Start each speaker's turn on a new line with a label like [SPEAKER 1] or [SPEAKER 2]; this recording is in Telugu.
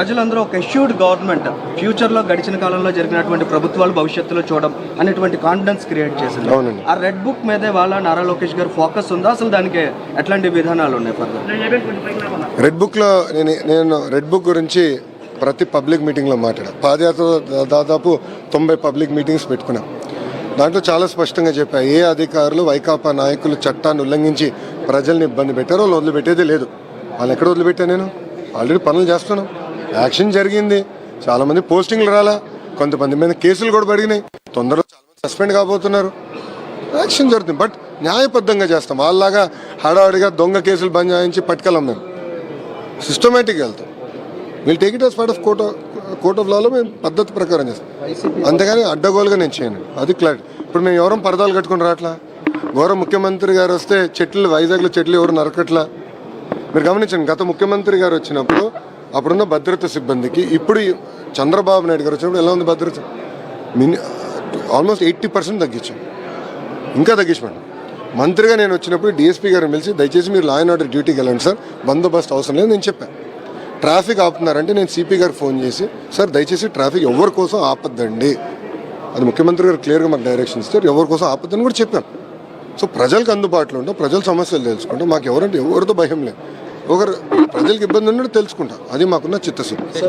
[SPEAKER 1] ప్రజలందరూ ఒక ఎష్యూర్డ్ గవర్నమెంట్ ఫ్యూచర్లో గడిచిన కాలంలో జరిగినటువంటి ప్రభుత్వాలు భవిష్యత్తులో చూడడం అనేటువంటి కాన్ఫిడెన్స్ క్రియేట్ చేసింది. ఆ రెడ్ బుక్ మీదే వాళ్ళ నారా లోకేష్ గారు ఫోకస్ ఉందా? అసలు దానికి ఎట్లాంటి విధానాలు ఉన్నాయి
[SPEAKER 2] రెడ్ బుక్లో నేను నేను రెడ్ బుక్ గురించి ప్రతి పబ్లిక్ మీటింగ్లో మాట్లాడా. పాదయాత్ర దాదాపు తొంభై పబ్లిక్ మీటింగ్స్ పెట్టుకున్నా. దాంట్లో చాలా స్పష్టంగా చెప్పా. ఏ అధికారులు వైకాపా నాయకులు చట్టాన్ని ఉల్లంఘించి ప్రజల్ని ఇబ్బంది పెట్టారో వాళ్ళు వదిలిపెట్టేదే లేదు. వాళ్ళు ఎక్కడ వదిలిపెట్టా నేను? ఆల్రెడీ పనులు చేస్తున్నాం. యాక్షన్ జరిగింది. చాలామంది పోస్టింగ్లు రాలా. కొంతమంది మీద కేసులు కూడా పడినాయి తొందరలో చాలామంది సస్పెండ్ కాబోతున్నారు. యాక్షన్ జరుగుతుంది. బట్ న్యాయబద్ధంగా చేస్తాం. వాళ్ళలాగా హడావిడిగా దొంగ కేసులు బంద్ పట్టుకెళ్ళాం మేము. సిస్టమేటిక్గా వెళ్తాం. వీళ్ళు take it as part of court court of లాలో మేము పద్ధతి ప్రకారం చేస్తాం. అంతేగాని అడ్డగోలుగా నేను చేయను. అది క్లారిటీ. ఇప్పుడు మేము ఎవరం పరదాలు కట్టుకుని రావట్లా గౌరవ ముఖ్యమంత్రి గారు వస్తే చెట్లు వైజాగ్లో చెట్లు ఎవరు నరకట్లా? మీరు గమనించండి గత ముఖ్యమంత్రి గారు వచ్చినప్పుడు అప్పుడున్న భద్రత సిబ్బందికి ఇప్పుడు ఈ చంద్రబాబు నాయుడు గారు వచ్చినప్పుడు ఎలా ఉంది భద్రత? మిని ఆల్మోస్ట్ ఎయిటీ పర్సెంట్ తగ్గించాం. ఇంకా తగ్గించమండి. మంత్రిగా నేను వచ్చినప్పుడు డిఎస్పీ గారిని పిలిచి దయచేసి మీరు లా అండ్ ఆర్డర్ డ్యూటీకి వెళ్ళండి సార్ బందోబస్తు అవసరం లేదు నేను చెప్పాను ట్రాఫిక్ ఆపుతున్నారంటే నేను సిపి గారికి ఫోన్ చేసి సార్ దయచేసి ట్రాఫిక్ ఎవరి కోసం ఆపద్దండి? అది ముఖ్యమంత్రి గారు క్లియర్గా మాకు డైరెక్షన్ ఇస్తారు ఎవరి కోసం ఆపద్దని కూడా చెప్పాను సో ప్రజలకు అందుబాటులో ఉంటాం ప్రజల సమస్యలు తెలుసుకుంటాం మాకు ఎవరంటే ఎవరితో భయం లేదు. ఒకరు ప్రజలకు ఇబ్బంది ఉన్నట్టు తెలుసుకుంటాం అది మాకున్న చిత్తశుద్ధి.